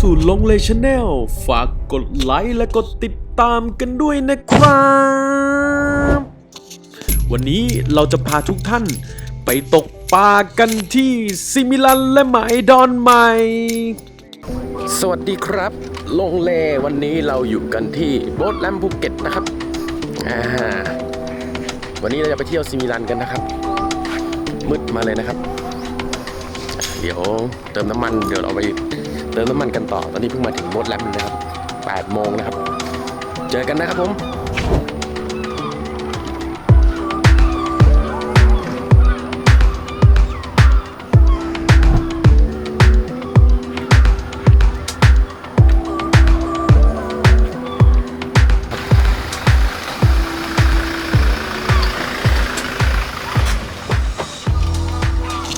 สู่ลงเลชแนลฝากกดไลค์และกดติดตามกันด้วยนะครับ วันนี้เราจะพาทุกท่านไปตกปลากันที่ซิมิลันและหมดอนใหม่ สวัสดีครับ ลงเลวันนี้เราอยู่กันที่โบ๊ทแลมภูเก็ตนะครับอ่าวันนี้เราจะไปเที่ยวซิมิลันกันนะครับ มืดมาเลยนะครับ เดี๋ยวเติมน้ำมันเดี๋ยวเราไป เติมน้ำมันกันต่อ ตอนนี้เพิ่งมาถึงโบ๊ทแลมนะครับ8โมงนะครับ เจอกันนะครับผม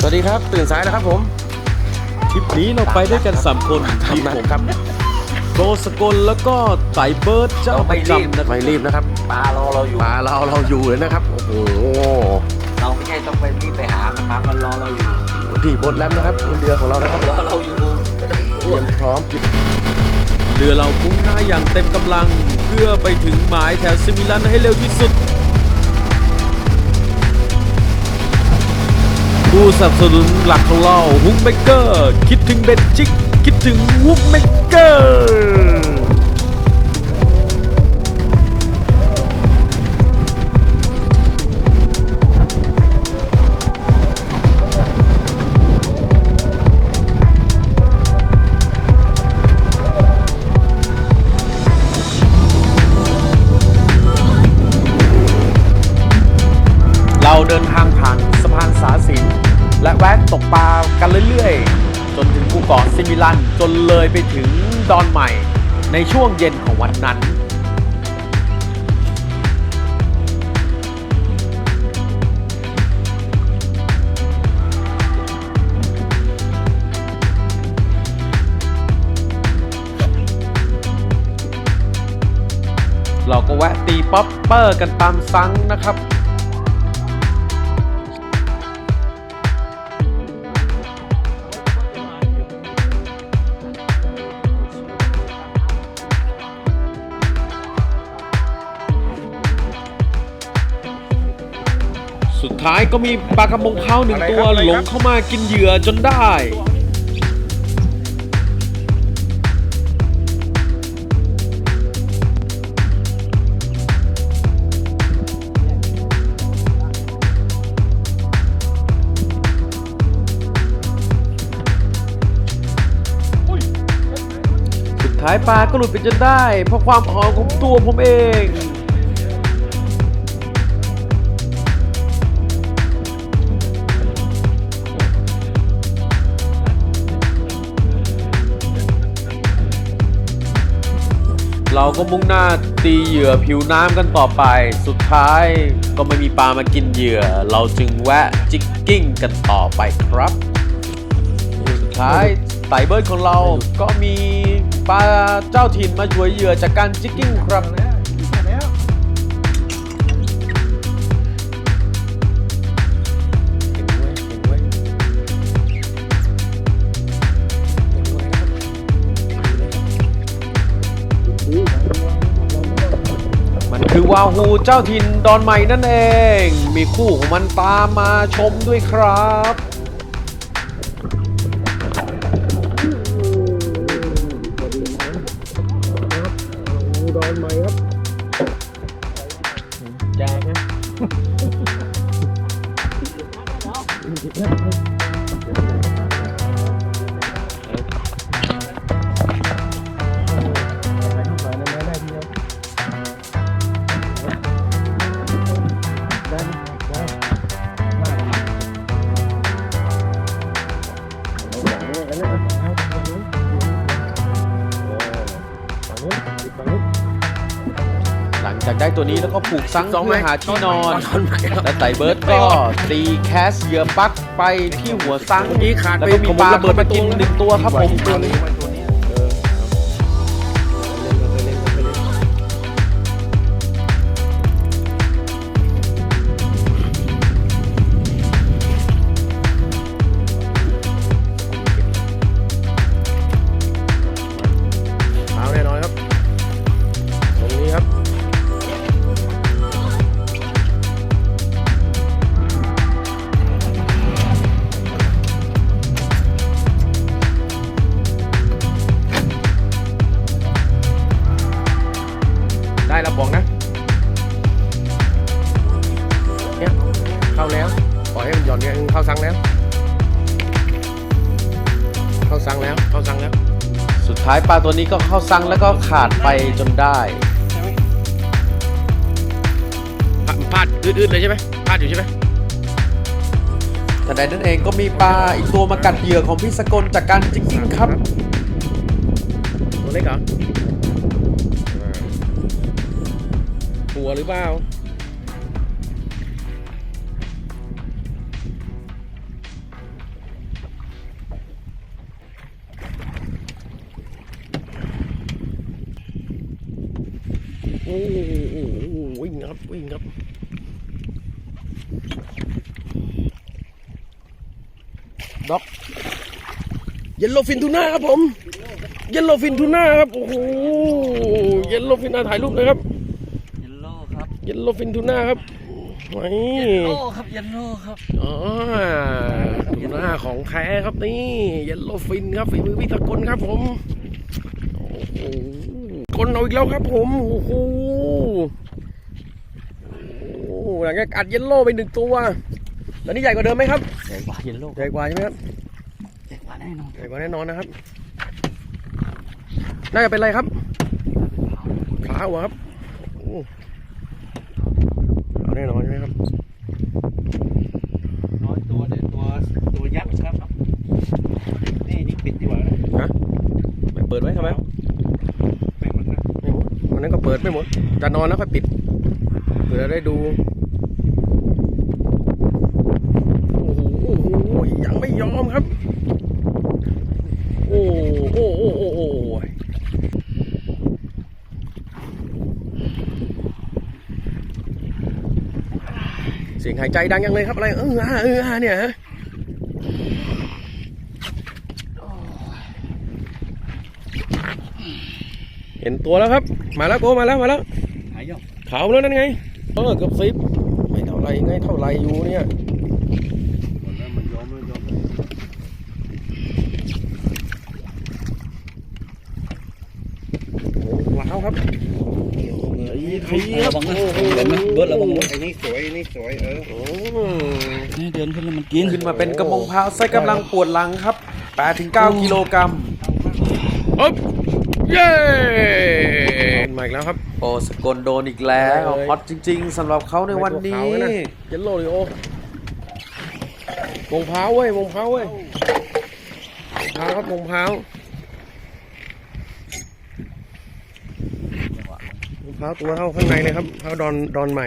สวัสดีครับ ตื่นสายแล้วครับผม ทริปนี้เราไปด้วยกัน 3 คนทำนัดครับโกสกลแล้วก็ไต่เบิร์ดเจ้าประจำนะคไม่รับรีบนะครับปลารอเราอยู่ปลาเราเราอยู่เลยนะครับ โอ้โหเราไม่ใช่ต้องไปรีบไปหามันมามันรอเราอยู่ที่โบ๊ทแลมนะครับเรือของเรานะครับรอเราอยู่เตรียมพร้อมกินเรือเราพุ่งหน้าอย่างเต็มกำลัง เพื่อไปถึงหมายแถวซิมิลันให้เร็วที่สุด สนับสนุนหลักของเราฮุกเมเกอร์ คิดถึงเบนจิก คิดถึงฮุกเมเกอร์ ลันจนเลยไปถึงดอนใหม่ในช่วงเย็นของวันนั้น เราก็แวะตีป๊อปเปอร์กันตามซังนะครับ ท้ายก็มีปลากระมงเข้าหนึ่งตัวหลงเข้ามากินเหยื่อจนได้สุดท้ายปลาก็หลุดไปจนได้ เพราะความอ่อนของตัวผมเอง เราก็มุ่งหน้าตีเหยื่อผิวน้ำกันต่อไป สุดท้ายก็ไม่มีปลามากินเหยื่อ เราจึงแวะจิกกิ้งกันต่อไปครับ สุดท้ายไต่เบิร์ดของเราก็มีปลาเจ้าถิ่นมาช่วยเหยื่อจากการจิกกิ้งครับ คือวาฮูเจ้าถิ่นดอนใหม่นั่นเอง มีคู่ของมันตามมาชมด้วยครับ แล้วก็ผูกซังสองไหมเพื่อหาที่นอนตอนไหนครับและไต่เบิร์ดก็ตีแคสเหยื่อปลั๊กไปที่หัวซังเมื่อกี้ขาดแล้วไปก็มีปลาผมระเบิดเข้ามากินไปตัวหนึ่งตัวครับผมตัวนี้ งแล้วเข้าสั่งแล้วสุดท้ายปลาตัวนี้ก็เข้าซังแล้วก็ขาดไปจนได้พาพลาดอืดๆเลยใช่ไหมพลาดอยู่ใช่ไหมแต่ในนั้นเองก็มีปลาอีกตัวมากัดเหยื่อของพี่สกลจากการจิกกิ้งครับตัวเล็กเหรอหัวหรือเปล่า วิ่งครับวิ่งครับด็อกเยลโลฟินทูน่าครับผม เยลโลฟินทูน่าครับ โอ้โห เยลโลฟินน่าถ่ายรูปเลยครับ เยลโล่ครับ เยลโลฟินทูน่าครับนี่เยลโล่ครับ เยลโล่ครับ อ๋อทูน่าของแท้ครับนี่ เยลโลฟินครับฝีมือพี่ตะกลครับผม โอ้โหกลเอาอีกแล้วครับผม โอ้โหโอ้โหหลังจากอัดเยลโล่ไปหนึ่งตัวแล้วนี่ใหญ่กว่าเดิมไหมครับใหญ่กว่าเยลโล่ใหญ่กว่าใช่ไหมครับใหญ่กว่าแน่นอนใหญ่กว่าแน่นอนนะครับน่าจะเป็นอะไรครับขาวเหรอครับโอ้เอาแน่นอนใช่ไหมครับน้อยตัวเนี่ยตัวตัวยักษ์ครับนี่นี่ปิดดีกว่านะฮะไม่เปิดไว้ทำไมไม่หมดนะไม่หมดวันนั้นก็เปิดไม่หมดจะนอนแล้วค่อยปิดเผื่อได้ดู โอ้โหโอ้โหยังไม่ยอมครับ โอ้โอ้โอ้โอ้โอ้เสียงหายใจดังยังเลยครับอะไรเอออาเอออาเนี่ยฮะเห็นตัวแล้วครับ มาแล้วโกมาแล้วมาแล้วหายย่องขาวแล้วนั่นไงเออเกือบสิบไม่เท่าไรไงเท่าไรอยู่เนี่ย หมดแล้วมันยอมแล้วยอมแล้ว โอ้ว้าวครับ ทีครับระวังนะเห็นไหมเบิร์ดระวังนะ ไอ้นี่ส วยไอ้นี่สวยเออโอ้นี่เดินขึ้นแล้วมันกินขึ้นมาเป็นกระมงพร้าวไส้กำลังปวดหลังครับ8-9กิโลกรัมอ๊บเย้มาอีกแล้วครับโอ้สกลโดนอีกแล้วได้เลยฮอตจริง ๆสำหรับเขาในวันนี้ไม่ตัวขาวนะเยลโล่เลยโอ้วงพร้าวเว้ยวงพร้าวเว้ยวงพร้าวครับวงพร้าววงพร้าวตัวเท่าข้างในเลยครับพร้าวดอนดอนใหม่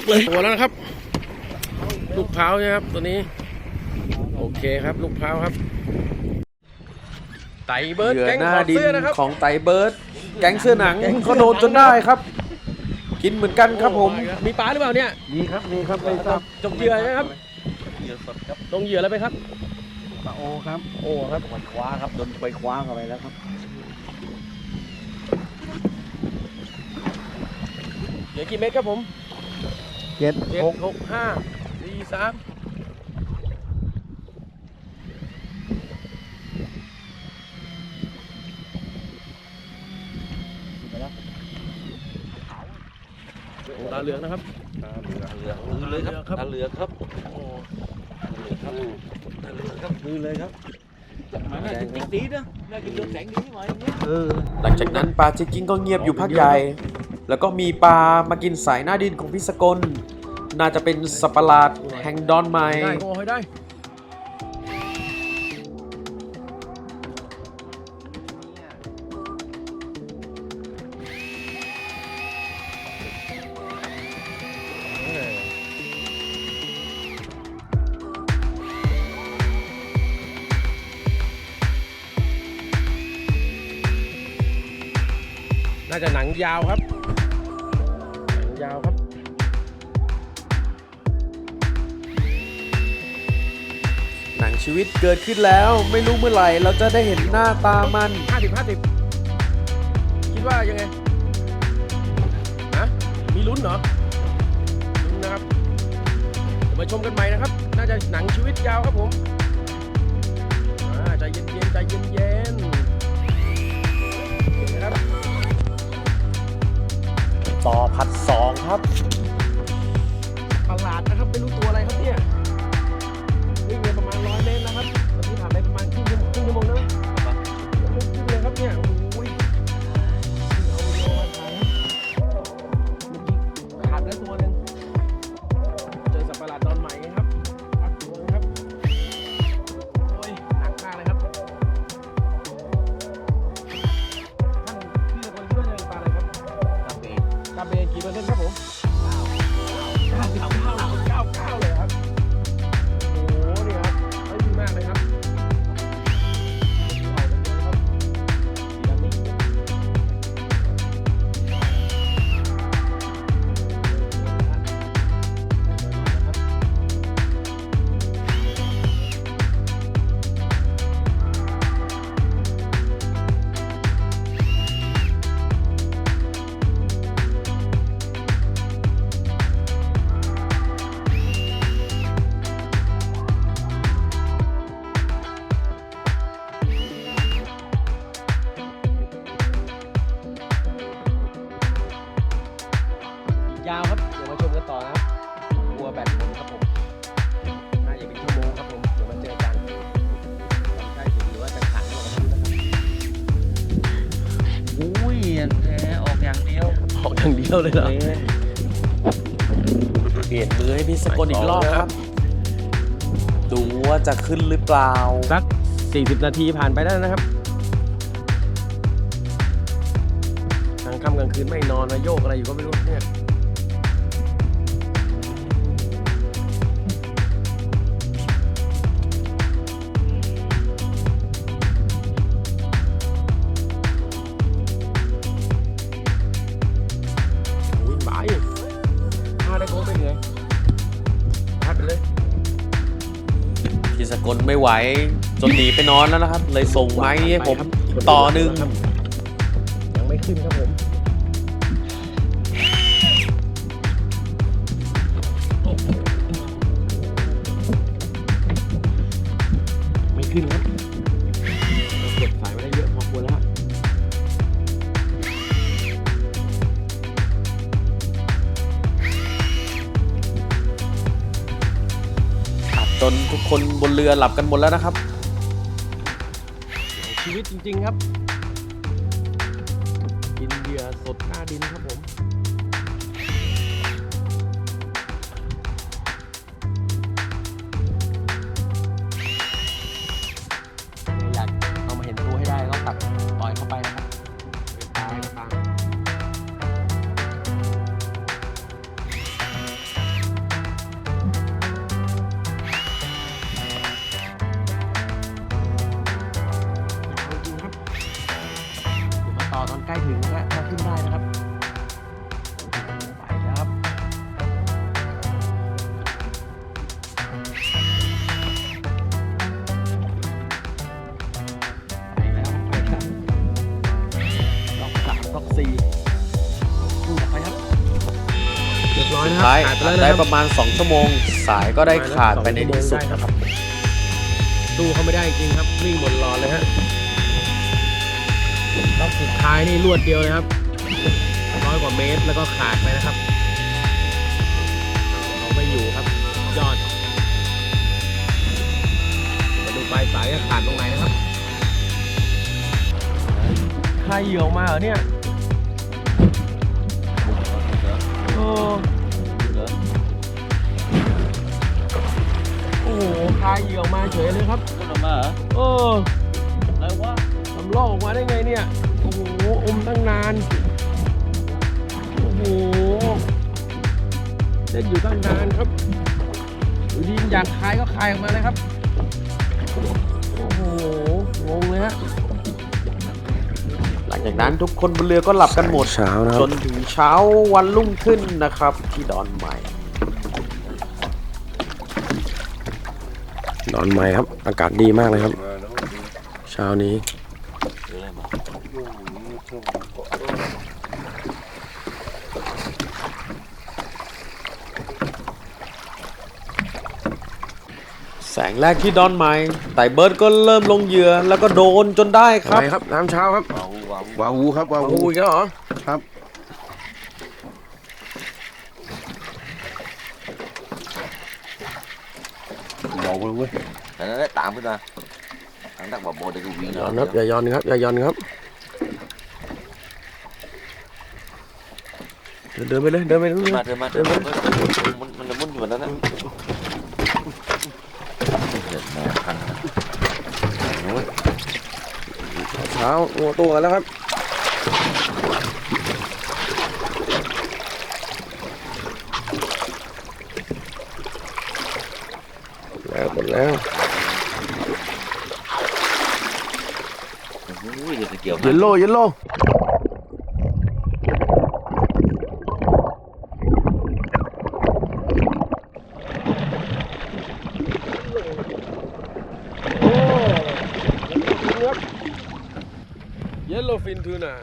กเลยตัวแล้วนะครับ ลูกพร้าวใช่ไหมครับ ตัวนี้ โอเคครับ ลูกพร้าวครับ ไตเบิร์ดเหยื่อแก๊งหน้าถอดดินเสื้อนะครับของไตเบิร์ดแก๊งเสื้อหนังก็โดนจนได้ครับ กินเหมือนกันครับผม มีปลาหรือเปล่าเนี่ยนี่ครับนี่ครับไปครับจงเหยื่อใช่ไหมครับเหยื่อสดครับลงเหยื่อแล้วไหมครับ ปลาโอครับโอ้ครับไปคว้าครับโดนไปคว้าเข้าไปแล้วครับเหลือกี่เม็ดครับผม เจ็ดเจ็ดหกห้าสี่สามโอ้ตาเหลืองนะครับเหลืองมือเลยครับตาเหลืองครับโอ้ตาเหลืองครับตาเหลืองครับมือเลยครับมันน่าจะติ๊กดีนะน่าจะเรืองแสงดีหน่อยเออหลังจากนั้นปลาจิกกิ้งก็เงียบอยู่พักใหญ่ แล้วก็มีปลามากินสายหน้าดินของพี่สกล น่าจะเป็นสัตว์ประหลาดแห่งดอนไม้ ได้โอ้ยได้ น่าจะหนังยาวครับ ชีวิตเกิดขึ้นแล้ว ไม่รู้เมื่อไหร่เราจะได้เห็นหน้าตามัน ห้าสิบห้าสิบคิดว่ายังไงฮะมีลุ้นเหรอลุ้นนะครับเดี๋ยวมาชมกันใหม่นะครับ น่าจะหนังชีวิตยาวครับผมอ่าใจเย็นๆใจเย็นๆนะครับ ต่อพัดสองครับ เดียวเลยเหรอเปลี่ยนมือให้พี่สกลอีกรอบครับ ดูว่าจะขึ้นหรือเปล่า สัก 40 นาทีผ่านไปแล้วนะครับกลางค่ำกลางคืนไม่นอนมาโยกอะไรอยู่ก็ไม่รู้เนี่ย ไม่ไหว จนหนีไปนอนแล้วนะครับ เลยส่งไม้ให้ผมต่อหนึ่ง ยังไม่ขึ้นครับผมไม่ รือหลับกันหมดแล้วนะครับ ชีวิตจริง ๆ ครับ กินเหยื่อสดหน้าดินครับผม อยสุนะดครับท้ายขาดไปอัแล้วดนะได้คปรับระมาณ 2 ชั่วโมง สายก็ได้ขาดไปในที่สุดนะครับสู้เขาไม่ได้จริงครับวิ่งบนรอเลยฮะรอบสุดท้ายนี่รวดเดียวเลยครับร้อยกว่าเมตรแล้วก็ขาดไปนะครับเอาไม่อยู่ครับยอดมาดูปลายสายว่าขาดตรงไหนนะครับใครเหยื่อออกมาเหรอเนี่ยโอ้ โอ้โหคายเหยื่อออกมาเฉยเลยครับขึ้นออกมาเหรอเอออะไรวะทำลอกออกมาได้ไงเนี่ย โอ้โห อมตั้งนาน โอ้โหเล่นอยู่ตั้งนานครับอยู่ดีอยากคายก็คายออกมาเลยครับ จากนั้นทุกคนบนเรือก็หลับกันหมด เช้านะจนถึงเช้าวันรุ่งขึ้นนะครับ ที่ดอนใหม่ นอนใหม่ครับ อากาศดีมากเลยครับ เช้านี้ แส งแรกที่ดอนไม้ไต่เบิร์ดก็เริ่มลงเหยื่อแล้วก็โดนจนได้คอะรับไรครับน้ำเช้าครับว้าวว้าววาวูครับวาโอ้วูโหอีกแล้วเหรอครับเบาเลยเว้ยแต่นั่นได้ตามขึ้นมาทางดักบ่อโบเด็กวิ่งย้อนครับอย่าย้อนครับอย่าย้อนครับ เดินเดินไปเลยเดินไปเรื่อยมาเดินมาเดินมามันมันมันอยู่แบบนั้นนะเดินมาทางโอ้ย เช้างัวตัวกันแล้วครับแล้วหมดแล้วโอ้ยเดี๋ยวจะเกี่ยวเยลโล่เยลโล่เย ลโล่ฟินทูน่า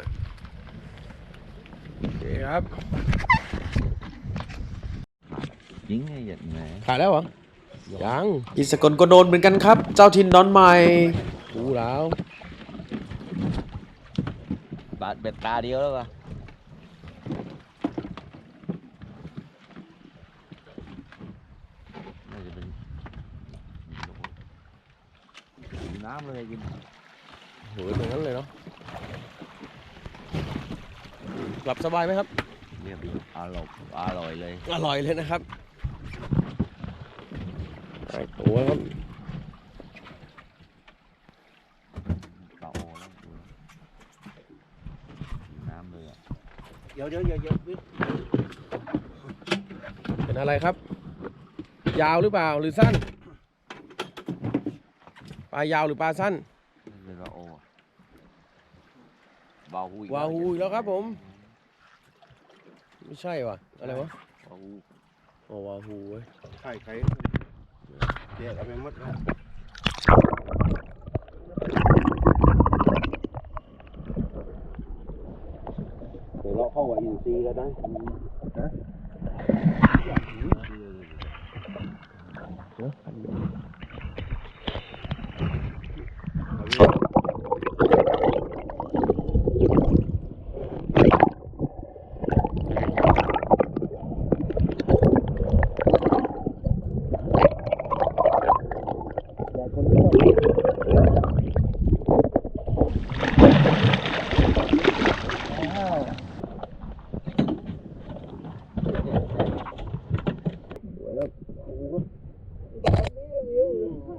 โอเคครับยิงไงอย่างไงขาดแล้วเหรอยังอีสกลก็โดนเหมือนกันครับ เจ้าถิ่นดอนไม้ดูแล้วบาดเบ็ดตาเดียวแล้วป่ะน่าจะเป็นน้ำเลยกินโหยตรงนั้นเลยเนาะ หลับสบายไหมครับเรียบอร่อยอร่อยเลย อร่อยเลยนะครับไอ้ตัวครับปลาโอแล้วดูน้ำเลยอะเดี๋ยวเดี๋ยวเดี๋ยวเดี๋ยวเป็นอะไรครับ ยาวหรือเปล่าหรือสั้นปลายาวหรือปลาสั้นนี่เป็นปลาโออะบาฮูอีกวาฮูอีกแล้วครับผม ไม่ใช่ว่ะ อะไรวะบาฮูโอ้วาฮูเว้ยไข่ไข่เดี๋ยวเอาไปหมดแล้วเดี๋ยวเราเข้ากับอินซีแล้วนะ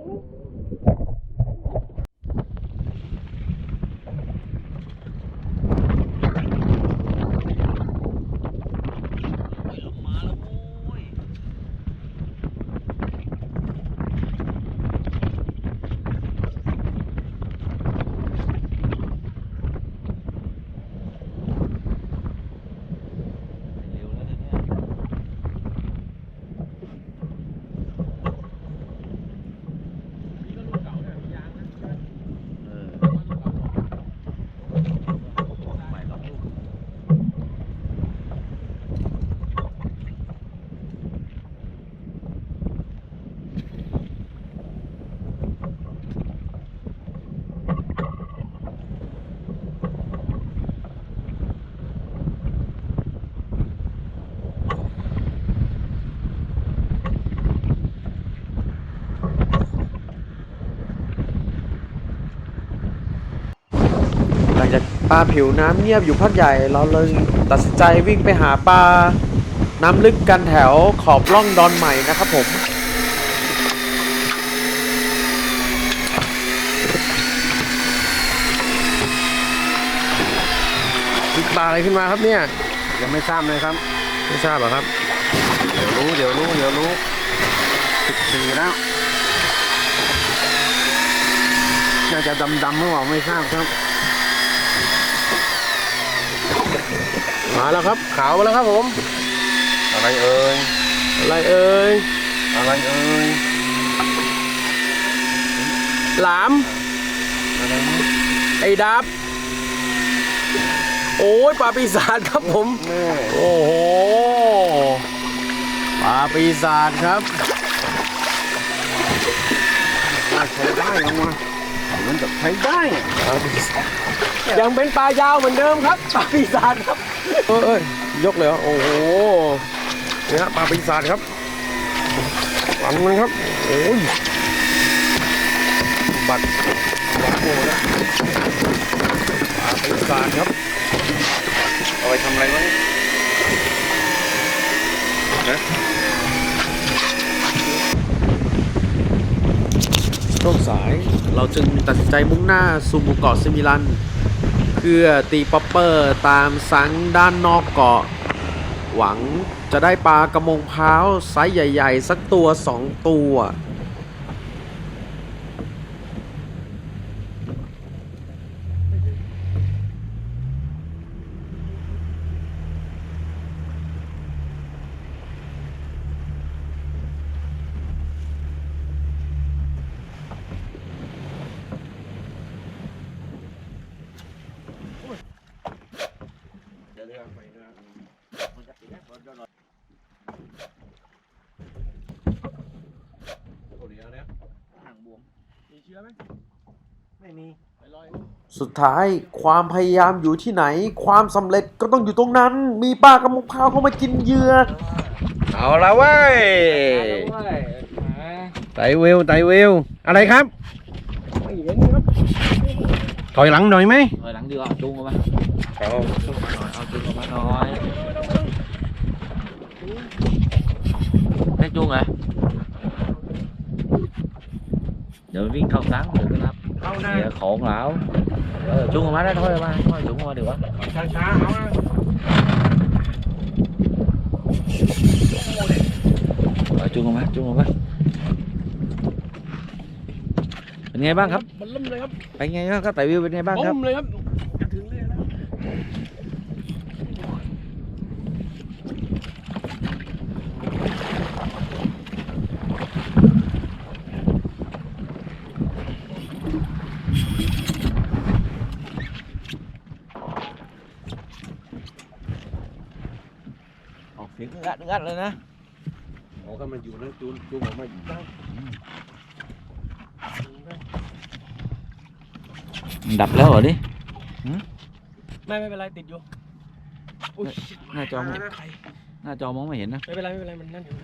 น ปลาผิวน้ำเงียบอยู่พักใหญ่ เราเลยตัดสินใจวิ่งไปหาปลาน้ำลึกกันแถวขอบร่องดอนใหม่นะครับผมติดปลาอะไรขึ้นมาครับเนี่ย ยังไม่ทราบเลยครับ ไม่ทราบเหรอครับ เดี๋ยวรู้เดี๋ยวรู้เดี๋ยวรู้สิบสี่แล้วน่าจะดำดำๆหรือเปล่าไม่ทราบครับ มาแล้วครับขาวมาแล้วครับผม อะไรเอ่ยอะไรเอ่ยอะไรเอ่ยหลามอะไรนะไอ้ดับโอ้ยปลาปีศาจครับผม แม่โอ้โหปลาปีศาจครับใช้ได้แล้ววะมันแบบใช้ได้อะยังเป็นปลายาวเหมือนเดิมครับปลาปีศาจครับ เออเอยยกเลยเหรอโอ้โหเนี่ยฮะปลาปีศาจครับฝังมันครับโอ้ยบัตรบัตรโอ้นะปลาปีศาจครับเอาไปทำอะไรวะเนี่ยช่วงสายเราจึงตัดสินใจมุ่งหน้าสู่หมู่เกาะซิมิลัน พื่อตีป๊อปเปอร์ตามสังด้านนอกเกาะ หวังจะได้ปลากระมงพร้าวไซส์ใหญ่ ๆ สักตัวสองตัว สุดท้ายความพยายามอยู่ที่ไหน ความสำเร็จก็ต้องอยู่ตรงนั้น มีปลากระมงพร้าวเข้ามากินเหยื่อเอาละเว้ยไตเวลไตเวลอะไรครับถอยหลังหน่อยไหมถอยหลังดีกว่าจุงออกมาเอาเอาจุงออกมาหน่อยให้จุงเหรอเดี๋ยววิ่งเข้าซังเดี๋ยวไปรับเอาหน้าเดี๋ยวของแล้วเออจุงออกมาได้ถอยออกมาถอยจุงออกมาเดี๋ยววะช้าๆเอาอะเอาจุงออกมาจุงออกมาเป็นไงบ้างครับ มันล่มเลยครับเป็นไงบ้างครับไต่วิวเป็นไงบ้างครับล่มเลยครับจะถึง เลยแล้วออกเสียงงัดงัดเลยนะโอ้ก็มันอยู่นั่นจูนจูนออกมาอยู่ได้ดับแล้วเหรอดิไม่ไม่เป็นไรติดอยู่อุ้ยหน้าจอมองใครหน้าจอมองไม่เห็นนะไม่เป็นไรไม่เป็นไรมันนั่นอยู่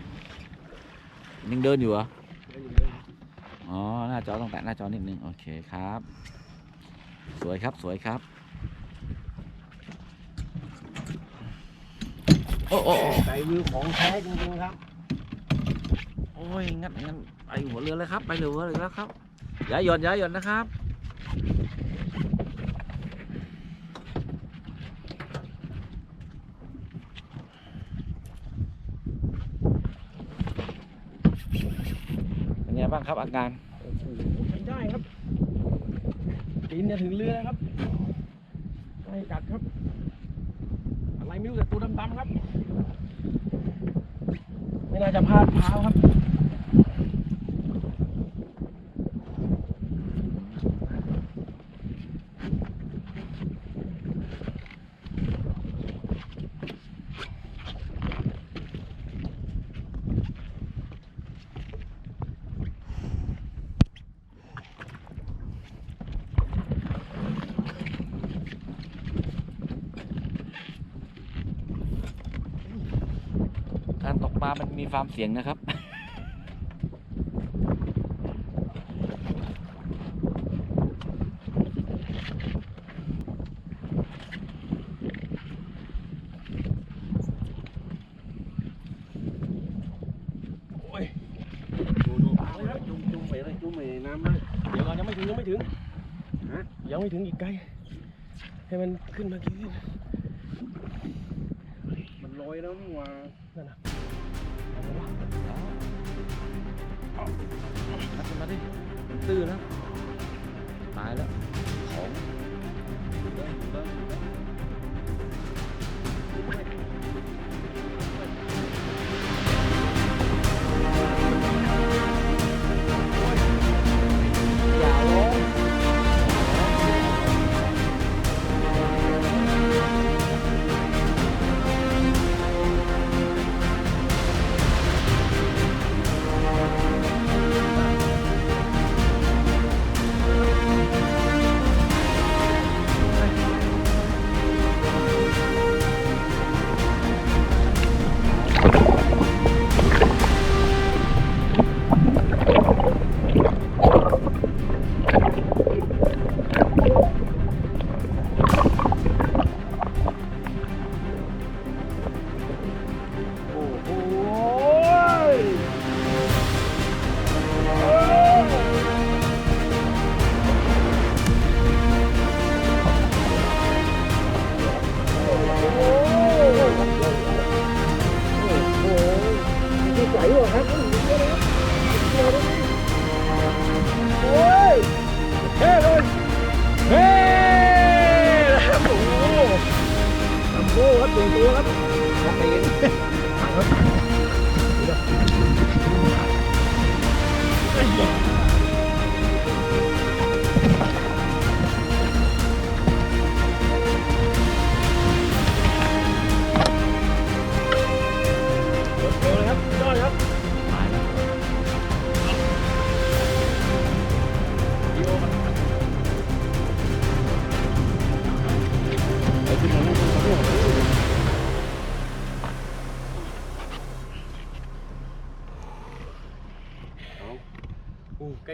ยังเดินอยู่เหรอเดินอยู่เดินอยู่อ๋อหน้าจอต้องแตะหน้าจอนิดนึงโอเคครับ สวยครับสวยครับ โอ้โอ้โอ้ไตวิวของแท้จริงๆครับโอ้ยงั้นงั้นไปหัวเรือเลยครับ ไปเรือเลยแล้วครับอย่าหย่อนอย่าหย่อนนะครับเป็นไงบ้างครับอาการโอ้โหใช้ได้ครับปีนจะถึงเรือแล้วครับไม่กัดครับอะ ไรไม่รู้แต่ตัวดำๆครับ ไม่น่าจะพลาดเท้าครับ การตก ปลามันมีความเสี่ยงนะครับดูดูจุ่มจุ่มไปเลยจุ่มไปในน้ำเลยเดี๋ยวก่อนยังไม่ถึงยังไม่ถึงฮะยังไม่ถึงอีกไกล ให้มันขึ้นมากี่มันลอยแล้วนี่หว่า นั่นน่ะพัดขึ้นมาดิมันตื้อนะตายแล้ว ของอย่ ตื่นตัวครับใจเย็นอู้ใก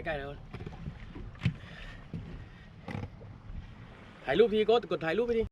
ล้ๆแล้วถ่ายรูปทีโก็กดถ่ายรูปไปดิ